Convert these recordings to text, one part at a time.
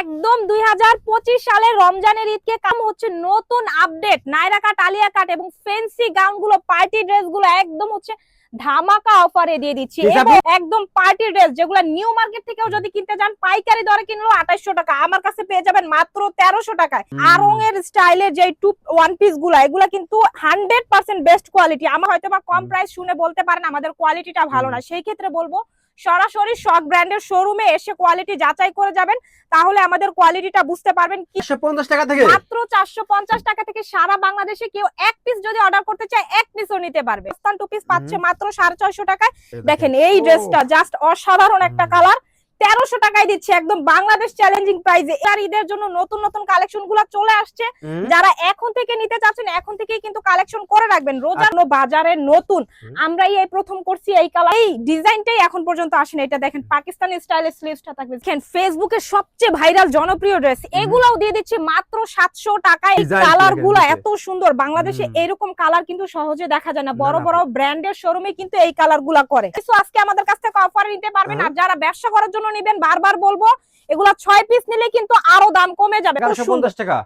একদম দুই সালের রমজানের ঈদকে কাম হচ্ছে নতুন আপডেট। নাইরা কাট আলিয়া কাট এবং ফেন্সি গাউনগুলো পার্টি ড্রেসগুলো একদম হচ্ছে ধামাকা অফারে দিয়ে দিচ্ছি। একদম পার্টি ড্রেস যেগুলো নিউ মার্কেট থেকেও যদি কিনতে যান পাইকারি দরে কিনলো আঠাইশশো টাকা। আমার কাছে পেয়ে যাবেন মাত্র তেরোশো টাকায়। আরং এর স্টাইলের যে টু ওয়ান পিসগুলা এগুলা কিন্তু হান্ড্রেড পার্সেন্ট বেস্ট কোয়ালিটি। আমার হয়তো বা কম। প্রাইস শুনে বলতে পারেন আমাদের কোয়ালিটিটা ভালো। না। সেই ক্ষেত্রে বলব সরাসরি শক ব্র্যান্ডের শোরুমে এসে কোয়ালিটি যাচাই করে যাবেন তাহলে আমাদের কোয়ালিটিটা বুঝতে পারবেন কি টাকা থেকে? মাত্র চারশো পঞ্চাশ টাকা থেকে সারা বাংলাদেশে কেউ এক পিস যদি অর্ডার করতে চায় এক পিসও নিতে পারবে। টু পিস পাচ্ছে মাত্র সাড়ে ছয়শো টাকায়। দেখেন। এই ড্রেসটা জাস্ট অসাধারণ একটা কালার তেরোশো টাকায় দিচ্ছে একদম বাংলাদেশ চ্যালেঞ্জিং প্রাইসে আর ঈদের জন্য নতুন নতুন কালেকশনগুলা চলে আসছে। যারা এখন থেকে নিতে চাচ্ছেন এখন থেকেই কিন্তু কালেকশন করে রাখবেন। রোজার বাজারে নতুন। আমরা এই প্রথম করছি এই কালার এই ডিজাইনটাই এখন পর্যন্ত আসেনি এটা দেখেন পাকিস্তানি স্টাইলের স্লিভসটা থাকবে। দেখেন ফেসবুকের সবচেয়ে ভাইরাল জনপ্রিয় ড্রেস এগুলাও দিয়ে দিচ্ছে মাত্র সাতশো টাকায়। কালারগুলা এত সুন্দর। বাংলাদেশে এরকম কালার কিন্তু সহজে দেখা যায় না। বড়। বড় ব্র্যান্ডের শোরুমে কিন্তু এই কালারগুলা করে। আজকে আমাদের কাছ থেকে অফার নিতে পারবেন। আর যারা ব্যবসা করার জন্য নিবেন বারবার বলব এগুলা ছয় পিস নিলে কিন্তু আরও দাম কমে যাবে।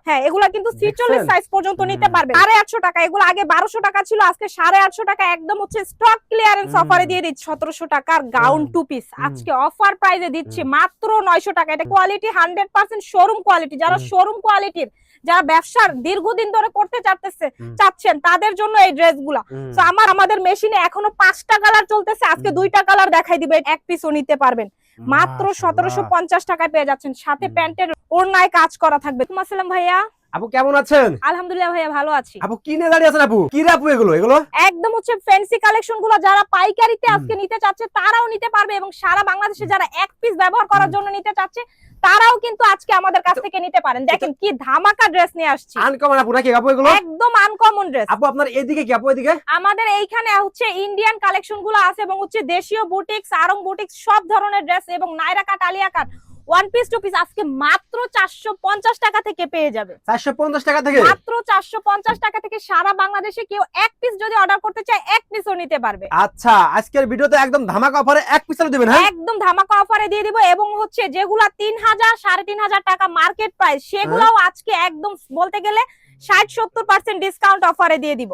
হ্যাঁ এগুলা কিন্তু ছিচল্লিশ সাইজ পর্যন্ত নিতে পারবে সাড়ে আটশো টাকা এগুলো আগে বারোশো টাকা ছিল আজকে সাড়ে আটশো টাকা একদম হচ্ছে স্টক ক্লিয়ারেন্স অফারে দিয়ে দিচ্ছি সতেরোশো টাকার গাউন টু পিস আজকে অফার প্রাইজে দিচ্ছি মাত্র নয়শো টাকা। এটা quality hundred percent showroom quality যারা শোরুম কোয়ালিটির যারা ব্যবসার দীর্ঘদিন ধরে করতে চাচ্ছে চাচ্ছেন তাদের জন্য এই ড্রেসগুলা তো আমার আমাদের মেশিনে এখনও পাঁচটা কালার চলতেছে আজকে দুইটা কালার দেখাই দিবে এক পিসও নিতে পারবেন। মাত্র। সতেরোশো পঞ্চাশ টাকায় পেয়ে যাচ্ছেন। সাথে প্যান্টের ওড়নায় কাজ করা থাকবে। আসসালাম ভাইয়া। আপু কেমন আছেন? আলহামদুলিল্লাহ ভাইয়া ভালো আছি। আপু কিনে দাঁড়িয়ে আছেন আপু? কি আপু এগুলো? এগুলো? একদম হচ্ছে ফ্যান্সি কালেকশনগুলো যারা পাইকারিতে আজকে নিতে চাচ্ছে তারাও নিতে পারবে এবং সারা বাংলাদেশে যারা এক পিস ব্যবহার করার জন্য নিতে চাচ্ছে তারাও কিন্তু আজকে আমাদের কাছ থেকে নিতে পারেন। দেখেন কি ধামাকা ড্রেস নিয়ে আসছে। আনকমন আপু নাকি আপু এগুলো? একদম আনকমন ড্রেস আপু আপনার এদিকে কি আপু এদিকে? আমাদের এইখানে হচ্ছে ইন্ডিয়ান কালেকশনগুলো আছে এবং হচ্ছে দেশীয় বুটিক্স আরং বুটিক্স সব ধরনের ড্রেস এবং Naira cut Alia cut one piece two piece আজকে মাত্র চারশো পঞ্চাশ টাকা থেকে পেয়ে যাবে। চারশো পঞ্চাশ টাকা থেকে? মাত্র চারশো পঞ্চাশ টাকা থেকে সারা বাংলাদেশে কেউ এক পিস যদি অর্ডার করতে চায় এক পিসও নিতে পারবে। আচ্ছা আজকের ভিডিওতে একদম ধামাকা অফারে এক দিবেন হ্যাঁ? একদম ধামাকা অফারে দিয়ে দিব এবং হচ্ছে যেগুলা তিন হাজার সাড়ে তিন হাজার টাকা মার্কেট প্রাইস সেগুলাও আজকে একদম বলতে গেলে ষাট সত্তর পার্সেন্ট ডিসকাউন্ট অফারে দিয়ে দিব।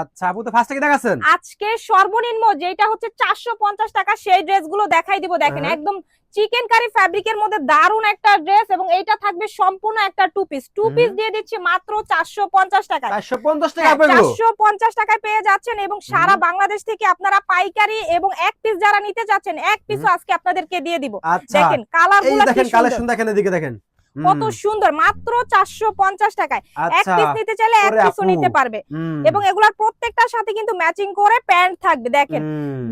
আচ্ছা আপু তো ফার্স্ট থেকে দেখাচ্ছেন? আজকে সর্বনিম্ন যেটা হচ্ছে চারশো পঞ্চাশ টাকা সেই দেখাই দিব দেখেন হ্যাঁ। একদম চিকেন কারি ফ্যাব্রিকের মধ্যে দারুণ একটা ড্রেস এবং এইটা থাকবে সম্পূর্ণ একটা টু পিস টু পিস দিয়ে দিচ্ছি মাত্র চারশো পঞ্চাশ টাকা চারশো পঞ্চাশ এগুলো চারশো পঞ্চাশ টাকায় পেয়ে যাচ্ছেন এবং সারা বাংলাদেশ থেকে আপনারা পাইকারি এবং এক পিস যারা নিতে যাচ্ছেন এক পিসও আজকে আপনাদেরকে দিয়ে দিব। আচ্ছা। দেখেন কালার দেখেন কালেকশন দেখেন এদিকে দেখেন। কত সুন্দর মাত্র চারশো পঞ্চাশ টাকায়। এক আচ্ছা পিস নিতে চাইলে এক পিসও নিতে পারবে। এবং এগুলার প্রত্যেকটার সাথে কিন্তু ম্যাচিং করে প্যান্ট থাকবে দেখেন।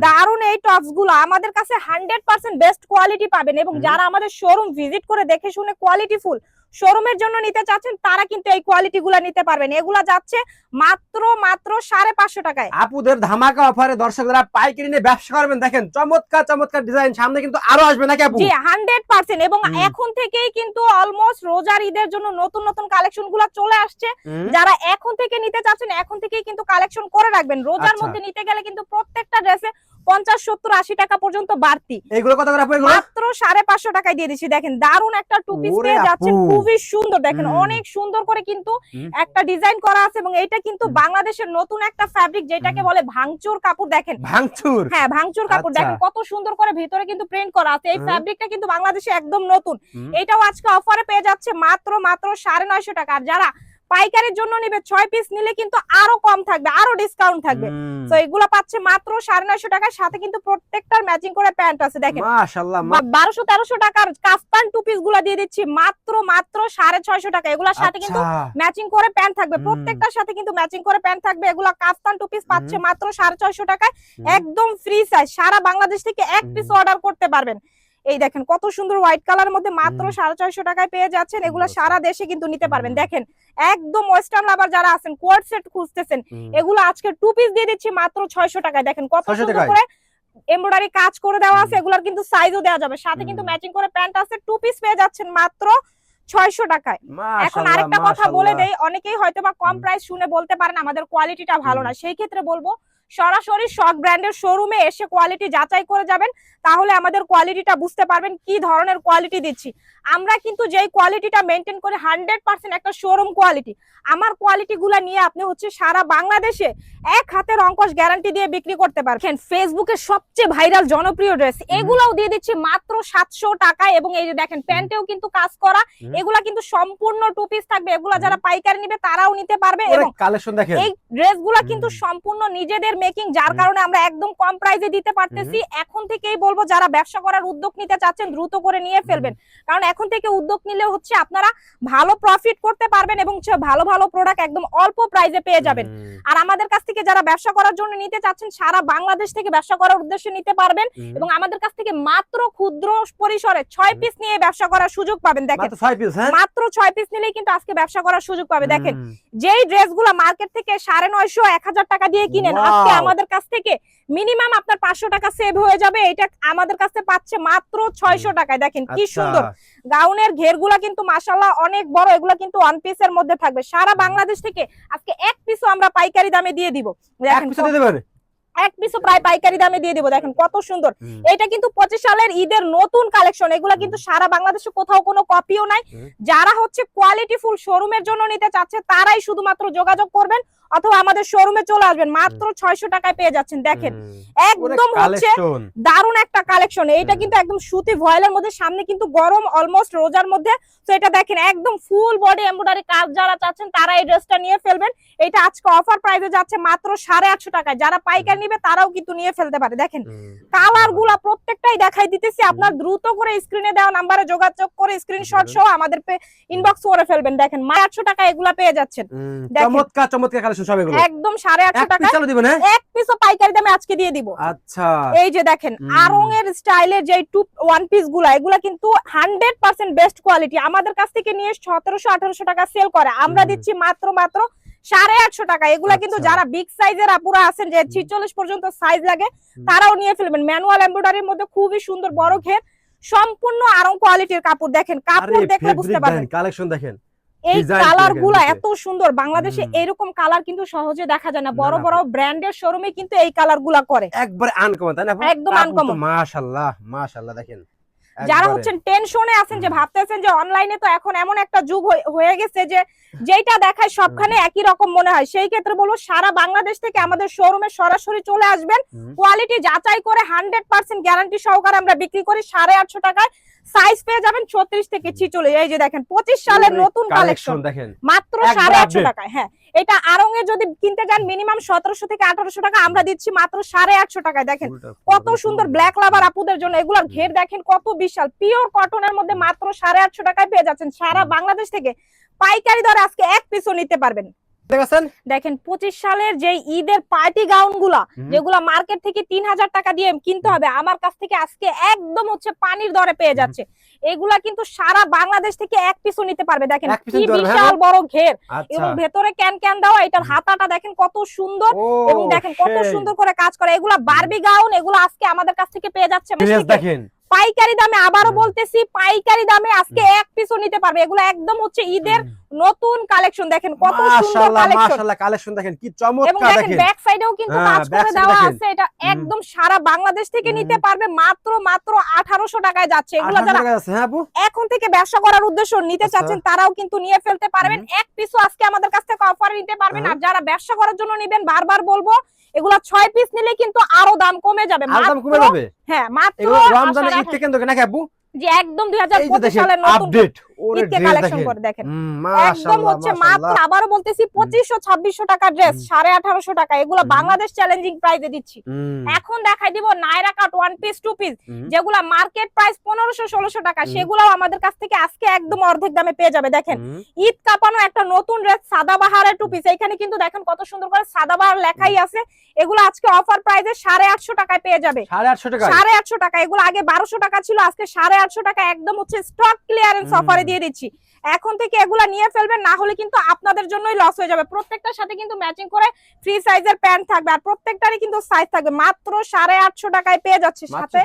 দারুণ এই টপসগুলো। আমাদের কাছে হান্ড্রেড পার্সেন্ট বেস্ট কোয়ালিটি পাবেন এবং যারা আমাদের শোরুম ভিজিট করে দেখে শুনে কোয়ালিটি ফুল শোরুমের জন্য নিতে চাচ্ছেন তারা কিন্তু এই কোয়ালিটি গুলা নিতে পারবেন। এগুলা যাচ্ছে মাত্র মাত্র সাড়ে পাঁচশো টাকায়। আপুদের ধামাকা অফারে দর্শকরা পাইকারি নিয়ে ব্যবসা করবেন। দেখেন চমৎকার চমৎকার ডিজাইন সামনে কিন্তু আরও আসবে নাকি আপু? জি হান্ড্রেড পার্সেন্ট এবং এখন থেকেই কিন্তু অলমোস্ট রোজার ঈদের জন্য নতুন নতুন কালেকশনগুলা চলে আসছে। যারা এখন থেকে নিতে চাচ্ছেন এখন থেকেই কিন্তু কালেকশন করে রাখবেন। রোজার আচ্ছা। মধ্যে নিতে গেলে কিন্তু প্রত্যেকটা ড্রেসে পঞ্চাশ সত্তর আশি টাকা পর্যন্ত বাড়তি। এগুলো কত করে মাত্র সাড়ে পাঁচশো টাকায় দিয়ে দিচ্ছি। দেখেন দারুণ একটা টু পিস পেয়ে যাচ্ছেন আপু। খুবই সুন্দর দেখেন অনেক সুন্দর করে কিন্তু একটা ডিজাইন করা আছে এবং এটা কিন্তু বাংলাদেশের নতুন একটা ফ্যাব্রিক যেটাকে বলে ভাঙচুর কাপড় দেখেন। ভাঙচুর? হ্যাঁ ভাঙচুর কাপড় আচ্ছা। দেখেন কত সুন্দর করে ভিতরে কিন্তু প্রিন্ট করা আছে। এই ফ্যাব্রিকটা কিন্তু বাংলাদেশে একদম নতুন। এটাও আজকে অফারে পেয়ে যাচ্ছে মাত্র মাত্র সাড়ে নয়শো টাকা। আর যারা পাইকারের জন্য নিবে ছয় পিস নিলে কিন্তু আরও কম থাকবে আরও ডিসকাউন্ট থাকবে। তো এগুলো পাচ্ছে মাত্র সাড়ে নয়শো টাকার সাথে কিন্তু প্রত্যেকটার ম্যাচিং করে প্যান্ট আছে দেখেন। বারোশো তেরোশো টাকার কাফতান টু পিসগুলা দিয়ে দিচ্ছি মাত্র মাত্র সাড়ে ছয়শো টাকা। এগুলোর সাথে কিন্তু আচ্ছা, ম্যাচিং করে প্যান্ট থাকবে প্রত্যেকটার সাথে কিন্তু ম্যাচিং করে প্যান্ট থাকবে। এগুলো কাফতান টু পিস পাচ্ছে মাত্র সাড়ে ছয়শো টাকায় একদম ফ্রি সাইজ সারা বাংলাদেশ থেকে এক পিস অর্ডার করতে পারবেন। এই দেখেন কত সুন্দর হোয়াইট কালার মধ্যে মাত্র সাড়ে ছয়শো টাকায় পেয়ে যাচ্ছেন। এগুলো সারা দেশে কিন্তু নিতে পারবেন। দেখেন একদম ওয়েস্টার্ন লাভার যারা আছেন কোয়ার্ড সেট খুঁজতেছেন এগুলো আজকে টু পিস দিয়ে দিচ্ছি মাত্র ছয়শো টাকায়। দেখেন কত সুন্দর করে এমব্রয়ডারি কাজ করে দেওয়া আছে। এগুলোর কিন্তু সাইজও দেওয়া যাবে। সাথে কিন্তু ম্যাচিং করে প্যান্ট আছে। টু পিস পেয়ে যাচ্ছেন মাত্র ছয়শো টাকায়। এখন আরেকটা কথা বলে। দেই অনেকেই হয়তো বা কম। প্রাইস শুনে বলতে পারেন আমাদের কোয়ালিটিটা ভালো। না। সেই ক্ষেত্রে বলব সরাসরি শক ব্র্যান্ডের শোরুমে এসে কোয়ালিটি যাচাই করে যাবেন তাহলে আমাদের কোয়ালিটিটা বুঝতে পারবেন কি ধরনের কোয়ালিটি দিচ্ছি। আমরা কিন্তু যেই কোয়ালিটিটা মেনটেন করে হান্ড্রেড পার্সেন্ট একটা শোরুম কোয়ালিটি আমার কোয়ালিটি গুলা নিয়ে আপনি হচ্ছে সারা বাংলাদেশে এক হাতের অঙ্কশ গ্যারান্টি দিয়ে বিক্রি করতে পারবেন। ফেসবুকের সবচেয়ে ভাইরাল জনপ্রিয় ড্রেস এগুলাও দিয়ে দিচ্ছি মাত্র সাতশো টাকায় এবং এই যে দেখেন প্যান্টেও কিন্তু কাজ করা। এগুলা কিন্তু সম্পূর্ণ টু পিস থাকবে এগুলা যারা পাইকারি নিবে তারাও নিতে পারবে এবং কালেকশন দেখেন। এই ড্রেসগুলা কিন্তু সম্পূর্ণ নিজেদের মেকিং যার কারণে আমরা একদম কম প্রাইসে দিতে পারতেছি। এখন থেকেই বলব যারা ব্যবসা করার উদ্যোগ নিতে চাচ্ছেন দ্রুত করে নিয়ে ফেলবেন। কারণ এখন থেকে উদ্যোগ নিলে হচ্ছে আপনারা ভালো প্রফিট করতে পারবেন এবং ভালো ভালো প্রোডাক্ট একদম অল্প প্রাইসে পেয়ে যাবেন। আর আমাদের কাছ থেকে যারা ব্যবসা করার জন্য নিতে চাচ্ছেন সারা বাংলাদেশ থেকে ব্যবসা করার উদ্দেশ্যে নিতে পারবেন এবং আমাদের কাছ থেকে মাত্র ক্ষুদ্র পরিসরে ছয় পিস নিয়ে ব্যবসা করার সুযোগ পাবেন দেখেন। মাত্র ছয় পিস হ্যাঁ? নিলেই কিন্তু আজকে ব্যবসা করার সুযোগ পাবে দেখেন। যেই ড্রেসগুলো মার্কেট থেকে সাড়ে নয়শো এক হাজার টাকা দিয়ে কিনেন Wow! আমাদের কাছ থেকে মিনিমাম আপনার পাঁচশো টাকা সেভ হয়ে যাবে। এটা আমাদের কাছে পাচ্ছে মাত্র ছয়শো টাকায়। দেখেন কি আচ্ছা, সুন্দর। গাউনের ঘেরগুলা কিন্তু মাসাল্লাহ অনেক বড় এগুলা কিন্তু ওয়ান পিসের মধ্যে থাকবে। সারা বাংলাদেশ থেকে আজকে এক পিসও আমরা পাইকারি দামে দিয়ে দিব। দেখেন পিস এক পিসও প্রায় পাইকারি দামে দিয়ে দিব। দেখেন কত সুন্দর। এটা কিন্তু পঁচিশ সালের ঈদের নতুন কালেকশন এগুলা কিন্তু সারা বাংলাদেশে কোথাও কোনো কপিও নাই। যারা হচ্ছে কোয়ালিটি ফুল শোরুমের জন্য নিতে চাচ্ছে তারাই শুধুমাত্র যোগাযোগ করবেন। অথবা আমাদের শোরুমে চলে আসবেন মাত্র ছয়শো টাকায় পেয়ে যাচ্ছেন দেখেন। একদম হচ্ছে দারুণ একটা কালেকশন এইটা হুম। কিন্তু একদম সুতি ভয়েলের মধ্যে সামনে কিন্তু গরম অলমোস্ট রোজার মধ্যে। তো এটা দেখেন একদম ফুল বডি এমব্রয়ডারি কাজ যারা চাচ্ছেন তারা এই ড্রেসটা নিয়ে ফেলবেন। এটা আজকে অফার প্রাইসে যাচ্ছে মাত্র সাড়ে আটশো টাকায়। যারা পাইকার নিবে তারাও কিন্তু নিয়ে ফেলতে পারে। দেখেন কালারগুলা প্রত্যেকটাই দেখাই দিতেছি। আপনার দ্রুত করে স্ক্রিনে দেওয়া নাম্বারে যোগাযোগ করে স্ক্রিনশট। সহ আমাদের ইনবক্স করে ফেলবেন। দেখেন মা আটশো টাকা এগুলা পেয়ে যাচ্ছেন। চমৎকার চমৎকার কালেকশন সব এগুলো? একদম সাড়ে আটশো এক পিস টাকা চালু দিবেন হ্যাঁ এক পিসও পাইকারি দামে আজকে দিয়ে দিব। আচ্ছা। এই যে দেখেন হুম। আরং এর স্টাইলের যে টু ওয়ান পিসগুলা এগুলা কিন্তু হান্ড্রেড পার্সেন্ট বেস্ট কোয়ালিটি আমাদের কাছ থেকে নিয়ে সতেরোশো আঠারোশো টাকা সেল করে। আমরা দিচ্ছি মাত্র মাত্র সাড়ে আটশো টাকা। এগুলা কিন্তু আচ্ছা। যারা বিগ সাইজের আপুরা আছেন যে ছিচল্লিশ পর্যন্ত সাইজ লাগে তারাও নিয়ে ফেলবেন। ম্যানুয়াল এমব্রয়ডারির মধ্যে খুবই সুন্দর বড় ঘের সম্পূর্ণ আরং কোয়ালিটির কাপড়। দেখেন কাপড় দেখলে বুঝতে পারবেন। কালেকশন দেখেন। এই কালারগুলা এত সুন্দর। বাংলাদেশে এরকম কালার কিন্তু সহজে দেখা যায় না। বড় বড় ব্র্যান্ডের শোরুমে কিন্তু এই কালারগুলা করে। একবারে আনকমন তাই না একদম মাশাআল্লাহ মাশাআল্লাহ দেখেন। যারা হচ্ছেন টেনশনে আছেন যে ভাবতেছেন যে অনলাইনে তো এখন এমন একটা যুগ হয়ে- হয়ে গেছে যে যেটা দেখায় সবখানে একই রকম মনে হয়। সেই ক্ষেত্রে বলব সারা বাংলাদেশ থেকে আমাদের শোরুমে সরাসরি চলে আসবেন। কোয়ালিটি যাচাই করে হান্ড্রেড পার্সেন্ট গ্যারান্টি সহকারে আমরা বিক্রি করি সাড়ে আটশো টাকায়। সাইজ পেয়ে যাবেন ছত্রিশ থেকে ছিচল্লিশ। এই যে দেখেন পঁচিশ সালের নতুন কালেকশন দেখেন। মাত্র একবার সাড়ে আটশো update। টাকায় হ্যাঁ। এটা আরঙে যদি কিনতে যান মিনিমাম সতেরোশো থেকে আঠারোশো টাকা। আমরা দিচ্ছি মাত্র সাড়ে আটশো টাকায় দেখেন। কত সুন্দর ব্ল্যাক লাভার আপুদের জন্য। এগুলার ঘের দেখেন কত বিশাল। পিওর কটনের মধ্যে মাত্র সাড়ে আটশো টাকায় পেয়ে যাচ্ছেন। সারা বাংলাদেশ থেকে পাইকারি দরে আজকে এক পিসও নিতে পারবেন। দেখেন পঁচিশ সালের যে ঈদের পার্টি গাউনগুলা। যেগুলা মার্কেট থেকে তিন হাজার টাকা দিয়ে কিনতে হবে আমার কাছ থেকে আজকে একদম হচ্ছে পানির দরে পেয়ে যাচ্ছে। এগুলা কিন্তু সারা বাংলাদেশ থেকে এক পিসও নিতে পারবে। দেখেন কি হ্যাঁ বিশাল বড় ঘের। আচ্ছা। এবং ভেতরে ক্যান ক্যান দেওয়া এটার হাতাটা দেখেন কত সুন্দর। এবং দেখেন কত সুন্দর করে কাজ করে। এগুলা বারবি গাউন এগুলো আজকে আমাদের কাছ থেকে পেয়ে যাচ্ছে দেখেন। পাইকারি দামে আবারও বলতেছি পাইকারি দামে আজকে এক পিসও নিতে পারবে। এগুলো একদম হচ্ছে ঈদের নতুন কালেকশন দেখেন কত সুন্দর কালেকশন কালেকশন দেখেন কি চমৎকার দেখেন দেখেন। ব্যাক সাইডেও কিন্তু হ্যাঁ, কাজ করে দেওয়া আছে। এটা একদম সারা বাংলাদেশ থেকে নিতে পারবে মাত্র মাত্র আঠারোশো টাকায় যাচ্ছে। এগুলো যারা হ্যাঁ এখন থেকে ব্যবসা করার উদ্দেশ্য নিতে আচ্ছা। চাচ্ছেন তারাও কিন্তু নিয়ে ফেলতে পারবেন। এক পিসও আজকে আমাদের কাছ থেকে অফারে নিতে পারবেন। আর যারা ব্যবসা করার জন্য নিবেন বারবার বলব এগুলা ছয় পিস নিলে কিন্তু আরও দাম কমে যাবে। আর দাম কমে যাবে? হ্যাঁ মাত্র রমজানের থেকে কেন্দ্র নাকি আপু জি একদম দুই হাজার এই যে পঁচিশ দেখেন সালের নতুন আপডেট ঈদকে ড্রেস কালেকশন করে দেখেন। একদম হচ্ছে মাত্র আবারও বলতেছি পঁচিশশো ছাব্বিশশো টাকা ড্রেস সাড়ে আঠারোশো টাকা। এগুলো বাংলাদেশ চ্যালেঞ্জিং প্রাইসে দিচ্ছি। এখন দেখাই দিব Naira cut one piece two piece হুম, মার্কেট প্রাইস পনেরোশো ষোলোশো টাকা হুম। আমাদের কাছ থেকে আজকে একদম অর্ধেক দামে পেয়ে যাবে। দেখেন ঈদ কাপানো একটা নতুন ড্রেস সাদাবাহারের টু পিস এখানে কিন্তু দেখেন কত সুন্দর করে সাদাবাহার লেখাই আছে। এগুলো আজকে অফার প্রাইসে সাড়ে আটশো টাকায় পেয়ে যাবে। সাড়ে আটশো টাকা। এগুলো আগে বারোশো টাকা ছিল আজকে সাড়ে আটশো টাকা। একদম হচ্ছে স্টক ক্লিয়ারেন্স। অফারে দিয়ে এখন থেকে এগুলা নিয়ে ফেলবেন না হলে কিন্তু আপনাদের জন্যই লস হয়ে যাবে। প্রত্যেকটার সাথে কিন্তু ম্যাচিং করে ফ্রি সাইজের প্যান্ট থাকবে আর প্রত্যেকটারই কিন্তু সাইজ থাকবে। মাত্র সাড়ে আটশো টাকায় পেয়ে যাচ্ছে সাথে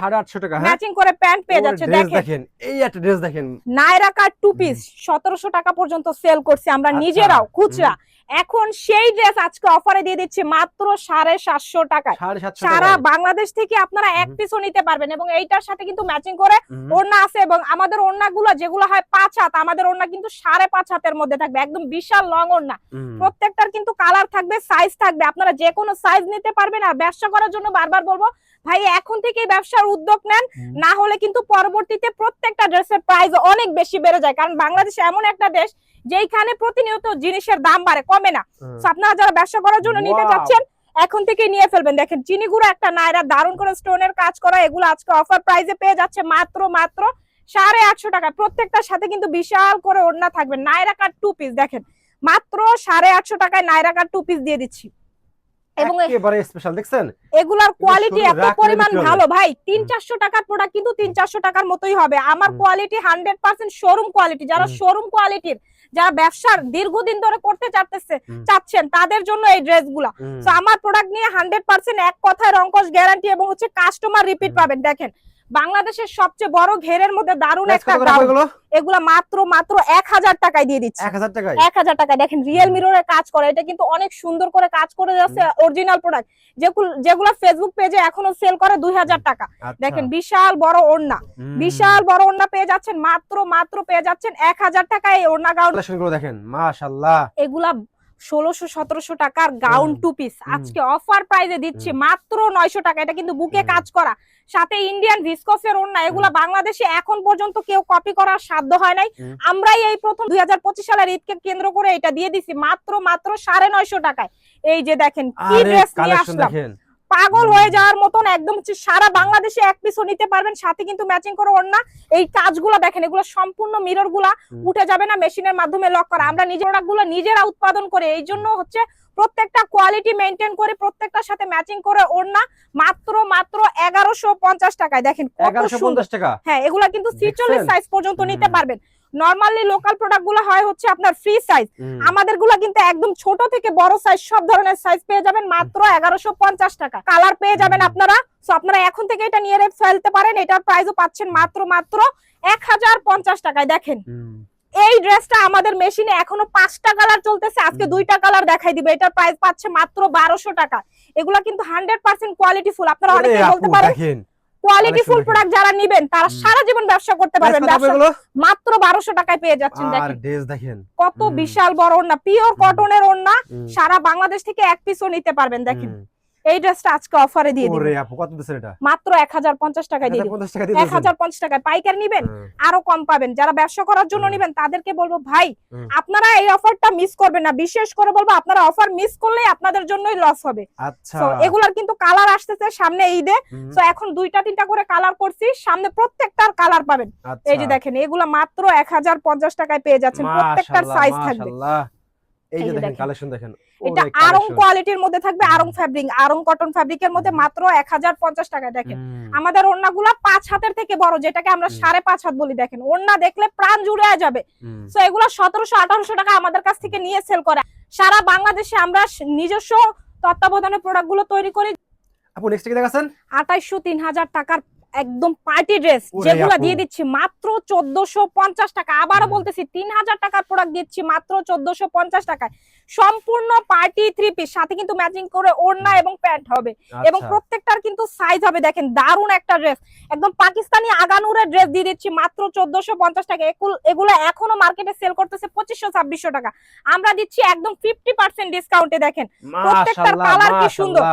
ম্যাচিং করে প্যান্ট পেয়ে যাচ্ছে দেখেন। এই একটা ড্রেস দেখেন। নাইরা কাট টু পিস সতেরোশো টাকা পর্যন্ত সেল করছি আমরা আচ্ছা, নিজেরাও খুচরা। এখন সেই ড্রেস আজকে অফারে দিয়ে দিচ্ছি মাত্র সাড়ে সাতশো টাকায়। সারা বাংলাদেশ থেকে আপনারা এক। পিসও নিতে পারবেন এবং এইটার সাথে কিন্তু ম্যাচিং করে ওড়না আছে এবং আমাদের ওড়নাগুলো যেগুলো হয় পাঁচ হাত আমাদের ওড়না কিন্তু সাড়ে পাঁচ হাতের মধ্যে থাকবে একদম বিশাল লং ওড়না। প্রত্যেকটার কিন্তু কালার থাকবে সাইজ থাকবে আপনারা যে কোনো সাইজ নিতে পারবেন আর ব্যবসা করার জন্য বারবার বলব ভাই এখন থেকে ব্যবসার উদ্যোগ নেন না হলে কিন্তু পরবর্তীতে প্রত্যেকটা ড্রেসের প্রাইস অনেক বেশি বেড়ে যায়। কারণ বাংলাদেশ এমন একটা দেশ যেইখানে প্রতিনিয়ত জিনিসের দাম বাড়ে কমে না। আপনারা যারা ব্যবসা করার জন্য নিতে! চাচ্ছেন এখন থেকে নিয়ে ফেলবেন। দেখেন চিনি গুঁড়ো একটা নায়রা দারুণ করে স্টোনের কাজ করা এগুলো আজকে অফার প্রাইসে পেয়ে যাচ্ছে মাত্র মাত্র সাড়ে আটশো টাকা। প্রত্যেকটার সাথে কিন্তু বিশাল করে ওড়না থাকবে। নায়রা কাট টু পিস দেখেন। মাত্র সাড়ে আটশো টাকায় নায়রা কাট টু পিস দিয়ে দিচ্ছি। এবং একেবারে স্পেশাল দেখছেন? এগুলার কোয়ালিটি এত পরিমাণ ভালো। ভাই তিন হুম। চারশো টাকার প্রোডাক্ট কিন্তু তিন চারশো টাকার মতোই হবে। আমার quality hundred percent showroom quality যারা শোরুম কোয়ালিটির যারা ব্যবসার দীর্ঘদিন ধরে করতে চাচ্ছে চাচ্ছেন তাদের জন্য এই ড্রেসগুলা তো আমার প্রোডাক্ট নিয়ে হান্ড্রেড পার্সেন্ট এক কথায় রঙ্কশ গ্যারান্টি এবং হচ্ছে কাস্টমার রিপিট পাবেন। দেখেন বাংলাদেশের সবচেয়ে বড় ঘেরের মধ্যে দারুণ একটা। এগুলো? মাত্র মাত্র এক হাজার টাকায় দিয়ে দিচ্ছে। এক হাজার টাকায়। দেখেন রিয়েল মিররের কাজ করে। এটা কিন্তু অনেক সুন্দর করে কাজ করে যাচ্ছে অরিজিনাল প্রোডাক্ট যেগুলো যেগুলো ফেসবুক পেজে এখনও সেল করে দুই হাজার টাকা। আচ্ছা। দেখেন বিশাল বড় ওড়না। বিশাল বড় ওড়না পেয়ে যাচ্ছেন। মাত্র মাত্র পেয়ে যাচ্ছেন এক হাজার টাকায় এই ওড়না গাউন। দেখেন। মাশাআল্লাহ। এগুলা ষোলোশো সতেরোশো টাকার গাউন টু পিস আজকে অফার প্রাইজে দিচ্ছি মাত্র নয়শো টাকা। এটা কিন্তু বুকে কাজ করা। সাথে ইন্ডিয়ান ভিসকসের ওড়না এগুলা বাংলাদেশে এখন পর্যন্ত কেউ কপি করার সাধ্য হয় নাই। আমরাই এই প্রথম দুই হাজার পঁচিশ সালের ঈদকে কেন্দ্র করে এটা দিয়ে দিছি মাত্র মাত্র সাড়ে নয়শো টাকায়। এই যে দেখেন কি ড্রেস নিয়ে আসলাম। পাগল হয়ে যাওয়ার মতন একদম হচ্ছে সারা বাংলাদেশে এক পিসও নিতে পারবেন সাথে কিন্তু ম্যাচিং করে ওড়না এই কাজগুলো দেখেন এগুলো সম্পূর্ণ মিররগুলা উঠে যাবে না মেশিনের মাধ্যমে লক করা। আমরা নিজেরগুলো নিজেরা উৎপাদন করে এই জন্য হচ্ছে প্রত্যেকটা কোয়ালিটি মেনটেন করে প্রত্যেকটার সাথে ম্যাচিং করে ওড়না মাত্র মাত্র এগারোশো পঞ্চাশ টাকায়। দেখেন এগারোশো পঞ্চাশ টাকা? হ্যাঁ এগুলা কিন্তু ছিচল্লিশ সাইজ পর্যন্ত নিতে পারবেন। নর্মালি লোকাল প্রোডাক্টগুলো হয় হচ্ছে আপনার ফ্রি সাইজ। আমাদেরগুলা কিন্তু একদম ছোট থেকে বড় সাইজ সব ধরনের সাইজ পেয়ে যাবেন মাত্র এগারোশো পঞ্চাশ টাকা। কালার পেয়ে যাবেন আপনারা। তো আপনারা এখন থেকে এটা নিয়ে ফেলতে পারেন। এটার প্রাইসও পাচ্ছেন মাত্র মাত্র এক হাজার পঞ্চাশ টাকায়। দেখেন। এই ড্রেসটা আমাদের মেশিনে এখনও পাঁচটা কালার চলতেছে। আজকে। দুইটা কালার দেখাই দিবে। এটার প্রাইস পাচ্ছে মাত্র বারোশো টাকা। এগুলা কিন্তু হান্ড্রেড পার্সেন্ট কোয়ালিটি ফুল আপনারা অনেকে বলতে পারেন কোয়ালিটি ফুল প্রোডাক্ট যারা নেবেন তারা। সারা জীবন ব্যবসা করতে পারবেন? মাত্র বারোশো টাকায় পেয়ে যাচ্ছেন দেখেন। কত বিশাল বড় ওড়না পিওর কটনের ওড়না সারা বাংলাদেশ থেকে এক পিসও নিতে পারবেন দেখেন। এই ড্রেসটা আজকে অফারে দিয়ে দিবেন ওরে আপু কত দিচ্ছেন এটা? মাত্র এক হাজার পঞ্চাশ টাকায় দিয়ে দিবেন 1050 টাকা দিয়ে এক দিচ্ছেন। পঞ্চাশ টাকায়। পাইকার নিবেন হুম। আরও কম পাবেন। যারা ব্যবসা করার জন্য হুম। নিবেন তাদেরকে বলব ভাই আপনারা এই অফারটা মিস করবেন না। বিশেষ করে বলব আপনারা অফার মিস করলে আপনাদের জন্যই লস হবে। আচ্ছা। তো এগুলার কিন্তু কালার আসতেছে সামনে ঈদে। তো এখন দুইটা তিনটা করে কালার করছি। সামনে প্রত্যেকটার কালার পাবেন। আচ্ছা। এই যে দেখেন এগুলা মাত্র এক হাজার পঞ্চাশ টাকায় পেয়ে যাচ্ছেন। প্রত্যেকটার সাইজ থাকবে। এই যে দেখেন। কালেকশন দেখেন। এটা আরং কোয়ালিটির মধ্যে থাকবে আরং ফ্যাব্রিক আরং কটন ফ্যাব্রিকের মধ্যে মাত্র এক হাজার পঞ্চাশ টাকায় দেখেন। আমাদের ওড়নাগুলা পাঁচ হাতের থেকে বড় যেটাকে আমরা হুম। সাড়ে পাঁচ হাত বলি দেখেন। ওড়না দেখলে প্রাণ জুড়ে যাবে। তো এগুলো সতেরোশো আঠারোশো টাকা আমাদের কাছ থেকে নিয়ে সেল করে। সারা বাংলাদেশে আমরা নিজস্ব তত্ত্বাবধানে প্রোডাক্টগুলো তৈরি করি। আপু নেক্সট কি আঠাইশো তিন হাজার টাকার একদম পার্টি ড্রেস যেগুলো দিয়ে দিচ্ছি মাত্র চোদ্দশো পঞ্চাশ টাকা। আবারও বলতেছি তিন হাজার টাকার প্রোডাক্ট দিচ্ছি মাত্র চোদ্দশো পঞ্চাশ টাকায়। সম্পূর্ণ পার্টি থ্রি পিস সাথে কিন্তু ম্যাচিং করে ওড়না এবং প্যান্ট হবে। এবং আচ্ছা। প্রত্যেকটার কিন্তু সাইজ হবে। দেখেন দারুণ একটা ড্রেস একদম পাকিস্তানি আগানুরের ড্রেস দিয়ে দিচ্ছি মাত্র চোদ্দশো পঞ্চাশ টাকা। এগুল- এখনও মার্কেটে সেল করতেছে পঁচিশশো ছাব্বিশশো টাকা। আমরা দিচ্ছি একদম ফিফটি পার্সেন্ট ডিসকাউন্টে দেখেন। প্রত্যেকটার কালার কি সুন্দর।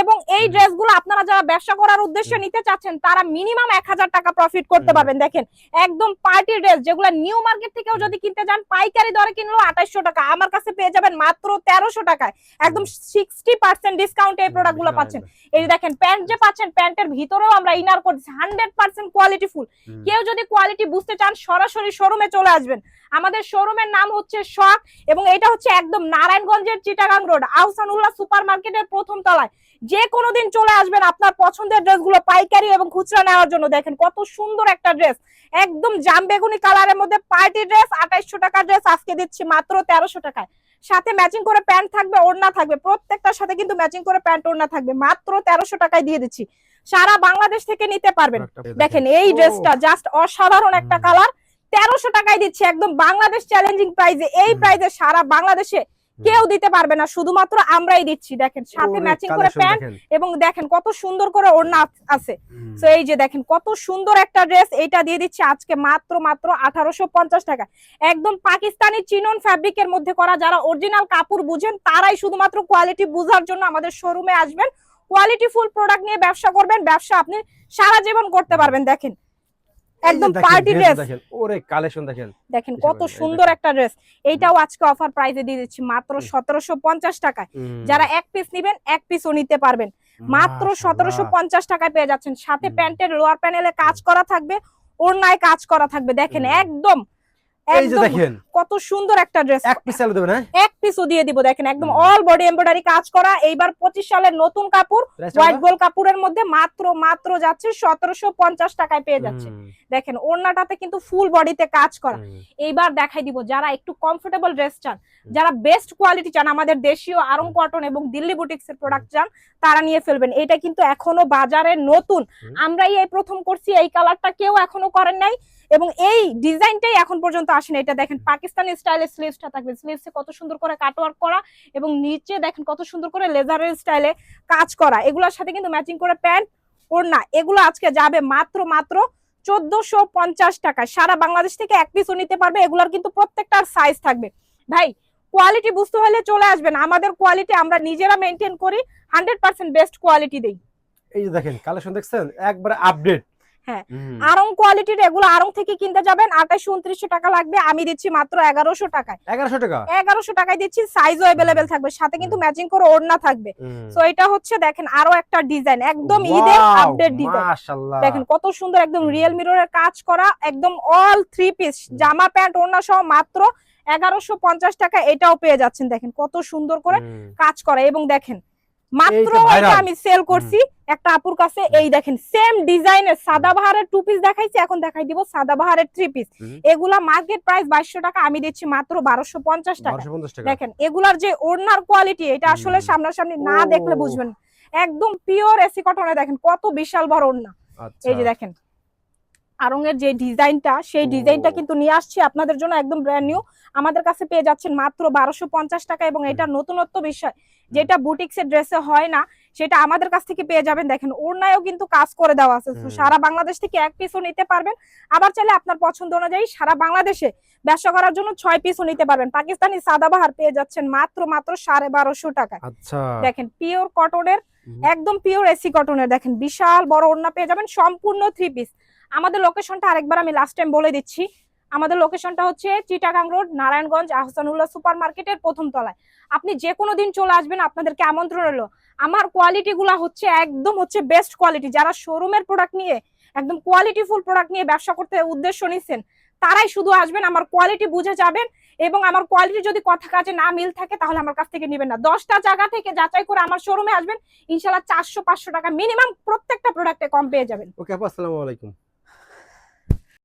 এবং এই হুম। ড্রেসগুলো আপনারা যারা ব্যবসা করার উদ্দেশ্যে নিতে চাচ্ছেন তারা মিনিমাম এক হাজার টাকা প্রফিট করতে পারবেন। দেখেন একদম পার্টি ড্রেস যেগুলো নিউ মার্কেট থেকেও যদি কিনতে যান পাইকারি দরে কিনলেও আঠাইশশো টাকা। আমার কাছে পেয়ে যাবেন মাত্র তেরোশো টাকায়। একদম সিক্সটি পার্সেন্ট ডিসকাউন্টে এই প্রোডাক্টগুলো পাচ্ছেন। এই দেখেন প্যান্ট যে পাচ্ছেন প্যান্টের ভিতরেও আমরা ইনার করতেছি হান্ড্রেড পার্সেন্ট কোয়ালিটি ফুল কেউ যদি কোয়ালিটি বুঝতে চান সরাসরি শোরুমে চলে আসবেন। আমাদের শোরুমের নাম হচ্ছে শখ এবং এটা হচ্ছে একদম নারায়ণগঞ্জের চিটাগাং রোড আহসানুল্লাহ সুপার মার্কেটের প্রথম তলায়। যে কোনো দিন চলে আসবেন আপনার পছন্দের ড্রেসগুলো পাইকারি এবং খুচরা নেওয়ার জন্য। দেখেন কত সুন্দর একটা ড্রেস। একদম জাম বেগুনি কালারের মধ্যে পার্টি ড্রেস আঠাইশশো টাকার ড্রেস আজকে দিচ্ছি মাত্র তেরোশো টাকায়। সাথে ম্যাচিং করে প্যান্ট থাকবে ওড়না থাকবে। প্রত্যেকটার সাথে কিন্তু ম্যাচিং করে প্যান্ট ওড়না থাকবে। মাত্র তেরোশো টাকায় দিয়ে দিচ্ছি। সারা বাংলাদেশ থেকে নিতে পারবেন। দেখেন এই ড্রেসটা জাস্ট অসাধারণ একটা কালার তেরোশো টাকায় দিচ্ছি একদম বাংলাদেশ চ্যালেঞ্জিং প্রাইজে এই প্রাইজে সারা বাংলাদেশে কেউ দিতে পারবে না শুধুমাত্র আমরাই দিচ্ছি। দেখেন সাথে ম্যাচিং করে প্যান্ট এবং দেখেন কত সুন্দর করে ওড়না আছ- আছে তো এই যে দেখেন কত সুন্দর একটা ড্রেস এটা দিয়ে দিচ্ছি আজকে মাত্র মাত্র আঠারোশো পঞ্চাশ টাকা। একদম পাকিস্তানি চিনন ফ্যাব্রিকের মধ্যে করা যারা অরিজিনাল কাপড় বুঝেন তারাই শুধুমাত্র কোয়ালিটি বুঝার জন্য আমাদের শোরুমে আসবেন। কোয়ালিটি ফুল প্রোডাক্ট নিয়ে ব্যবসা করবেন ব্যবসা আপনি সারা জীবন করতে পারবেন দেখেন। একদম পার্টি ড্রেস ওরে কালেকশন দেখেন। দেখেন কত সুন্দর একটা ড্রেস এইটাও আজকে অফার প্রাইসে দিয়ে দিচ্ছি মাত্র হুম। সতেরোশো পঞ্চাশ টাকায়। যারা এক পিস নিবেন এক পিসও নিতে পারবেন। মাত্র মাশাআল্লাহ। সতেরোশো পঞ্চাশ টাকায় পেয়ে যাচ্ছেন। সাথে প্যান্টের লোয়ার প্যানেলে কাজ করা থাকবে ওড়নায় কাজ করা থাকবে। দেখেন একদম এই যে একদম দেখেন কত সুন্দর একটা ড্রেস এক পিস দেবেন হ্যাঁ? এক পিসও দিয়ে দিব দেখেন একদম অল বডি এমব্রয়ডারি কাজ করা এইবার পঁচিশ সালের নতুন কাপড় হোয়াইট গোল কাপড়ের মধ্যে মাত্র মাত্র যাচ্ছে সতেরোশো পঞ্চাশ টাকায় পেয়ে যাচ্ছে। দেখেন ওড়নাটাতে কিন্তু ফুল বডিতে কাজ করা। এইবার দেখাই দিব যারা একটু কমফোর্টেবল ড্রেস চান যারা বেস্ট কোয়ালিটি চান আমাদের দেশীয় আরং কটন এবং দিল্লি বুটিক্স এর প্রোডাক্ট চান তারা নিয়ে ফেলবেন। এটা কিন্তু এখনও বাজারে নতুন। আমরাই এই প্রথম করছি এই কালারটা কেউ এখনও করেন নাই এবং এই ডিজাইনটাই এখন পর্যন্ত আসেনি। এটা দেখেন পাকিস্তানি স্টাইলে স্লিভসটা থাকবে। স্লিভসে কত সুন্দর করে কাটওয়ার্ক করা এবং নিচে দেখেন কত সুন্দর করে লেজারের স্টাইলে কাজ করা। এগুলোর সাথে কিন্তু ম্যাচিং করে প্যান্ট ওড়না, এগুলো আজকে যাবে মাত্র মাত্র চোদ্দশো পঞ্চাশ টাকা সারা বাংলাদেশ থেকে এক পিসও নিতে পারবে, এগুলোর কিন্তু প্রত্যেকটার সাইজ থাকবে। ভাই কোয়ালিটি বুঝতে হলে চলে আসবেন। আমাদের কোয়ালিটি আমরা নিজেরা মেনটেন করি হান্ড্রেড পার্সেন্ট বেস্ট কোয়ালিটি দিই। এই যে দেখেন কালেকশন দেখছেন? একবারে আপডেট হ্যাঁ। আরং কোয়ালিটির এগুলো আরং থেকে কিনতে যাবেন আঠাশ উনত্রিশশো টাকা লাগবে আমি দিচ্ছি মাত্র এগারোশো টাকায়। এগারোশো টাকা? এগারোশো টাকায় দিচ্ছি সাইজও অ্যাভেলেবেল থাকবে সাথে কিন্তু ম্যাচিং করে ওড়না থাকবে। তো এটা হচ্ছে দেখেন আরও একটা ডিজাইন একদম ঈদের আপডেট ডিজাইন দেখেন কত সুন্দর একদম রিয়েল মিররের কাজ করা একদম অল থ্রি পিস জামা প্যান্ট ওড়না সহ মাত্র এগারোশো পঞ্চাশ টাকা এটাও পেয়ে যাচ্ছেন দেখেন কত সুন্দর করে কাজ করা। এবং দেখেন মাত্র এটা আমি সেল করছি একটা আপুর কাছে এই দেখেন সেম ডিজাইনের সাদা বাহারের টু পিস দেখাইছি এখন দেখাই দিব সাদা বাহারের থ্রি পিস এগুলা মার্কেট প্রাইস বাইশশো টাকা আমি দিচ্ছি মাত্র বারোশো পঞ্চাশ টাকা। দেখেন এগুলার যে ওড়নার কোয়ালিটি এটা আসলে। সামনাসামনি না দেখলে বুঝবেন। একদম পিওর এসি কটনে দেখেন কত বিশাল বড় ওড়না। আচ্ছা। এই যে দেখেন আরঙের যে ডিজাইনটা সেই ডিজাইনটা কিন্তু নিয়ে আসছি আপনাদের জন্য একদম ব্র্যান্ড নিউ আমাদের কাছে পেয়ে যাচ্ছেন মাত্র বারোশো পঞ্চাশ টাকা এবং এটা নতুনত্ব বিষয়। যেটা বুটিক্সের ড্রেসে হয় না সেটা আমাদের কাছ থেকে পেয়ে যাবেন। দেখেন ওড়নায়ও কিন্তু কাজ করে দেওয়া আছে। সারা বাংলাদেশ থেকে এক পিসও নিতে পারবেন। আবার চাইলে আপনার পছন্দ অনুযায়ী সারা বাংলাদেশে ব্যবসা করার জন্য ছয় পিসও নিতে পারবেন। পাকিস্তানি সাদাবাহার পেয়ে যাচ্ছেন মাত্র মাত্র সাড়ে বারোশো টাকায় আচ্ছা। দেখেন পিওর কটনের। একদম পিওর এসি কটনের দেখেন বিশাল বড় ওড়না পেয়ে যাবেন সম্পূর্ণ থ্রি পিস আমাদের লোকেশনটা আরেকবার আমি লাস্ট টাইম বলে দিচ্ছি। আমাদের লোকেশনটা হচ্ছে চিটাগাং রোড নারায়ণগঞ্জ আহসানুল্লাহ সুপার মার্কেটের প্রথম তলায়। আপনি যে কোনো দিন চলে আসবেন, আপনাদেরকে আমন্ত্রণ এলো আমার কোয়ালিটি গুলা হচ্ছে একদম হচ্ছে বেস্ট কোয়ালিটি যারা শোরুমের প্রোডাক্ট নিয়ে, একদম কোয়ালিটি ফুল প্রোডাক্ট নিয়ে ব্যবসা করতে উদ্দেশ্য নিচ্ছেন, তারাই শুধু আসবেন, আমার কোয়ালিটি বুঝে যাবেন এবং আমার কোয়ালিটি যদি কথা কাজে না মিল থাকে, তাহলে আমার কাছ থেকে নেবেন না। দশটা জায়গা থেকে যাচাই করে আমার শোরুমে আসবেন ইনশাল্লাহ চারশো পাঁচশো টাকা মিনিমাম প্রত্যেকটা প্রোডাক্টে কম পেয়ে যাবেন। ওকে আপু, আসসালামু আলাইকুম।